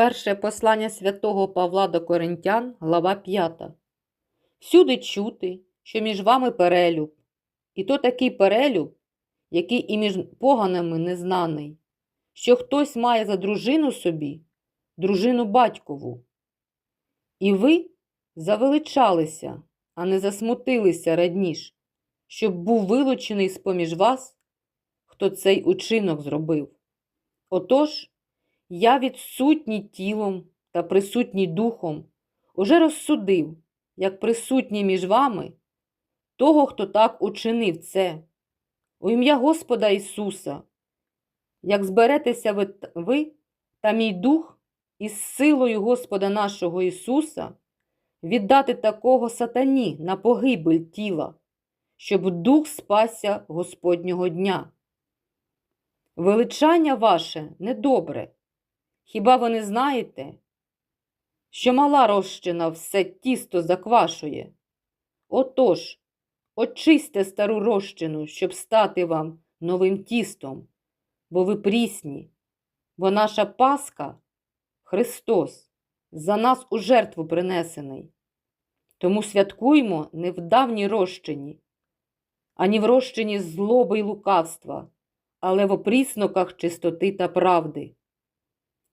Перше послання святого Павла до Коринтян, глава 5. Всюди чути, що між вами перелюб, і то такий перелюб, який і між поганами незнаний, що хтось має за дружину собі, дружину батькову. І ви завеличалися, а не засмутилися радніш, щоб був вилучений з-поміж вас, хто цей учинок зробив. Отож, я відсутній тілом та присутній духом уже розсудив, як присутній між вами, того, хто так учинив це, у ім'я Господа Ісуса, як зберетеся ви, ви та мій дух із силою Господа нашого Ісуса віддати такого сатані на погибель тіла, щоб дух спасся Господнього дня. Величання ваше недобре. Хіба ви не знаєте, що мала розчина все тісто заквашує? Отож, очисьте стару розчину, щоб стати вам новим тістом, бо ви прісні, бо наша Пасха Христос за нас у жертву принесений. Тому святкуймо не в давній розчині, ані в розчині злоби й лукавства, але в опрісноках чистоти та правди.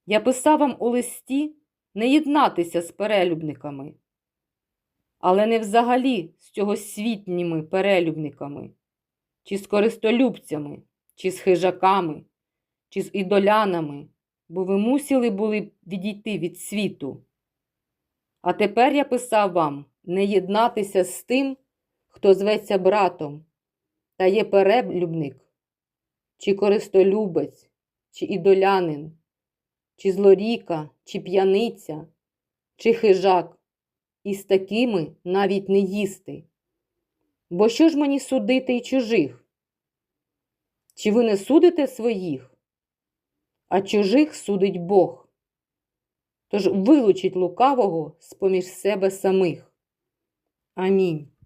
Я писав вам у листі не єднатися з перелюбниками, але не взагалі з цьогосвітніми перелюбниками, чи з користолюбцями, чи з хижаками, чи з ідолянами, бо ви мусили були відійти від світу. А тепер я писав вам не єднатися з тим, хто зветься братом, та є перелюбник, чи користолюбець, чи ідолянин чи злоріка, чи п'яниця, чи хижак, і з такими навіть не їсти. Бо що ж мені судити й чужих? Чи ви не судите своїх, а чужих судить Бог? Тож вилучіть лукавого з поміж себе самих. Амінь.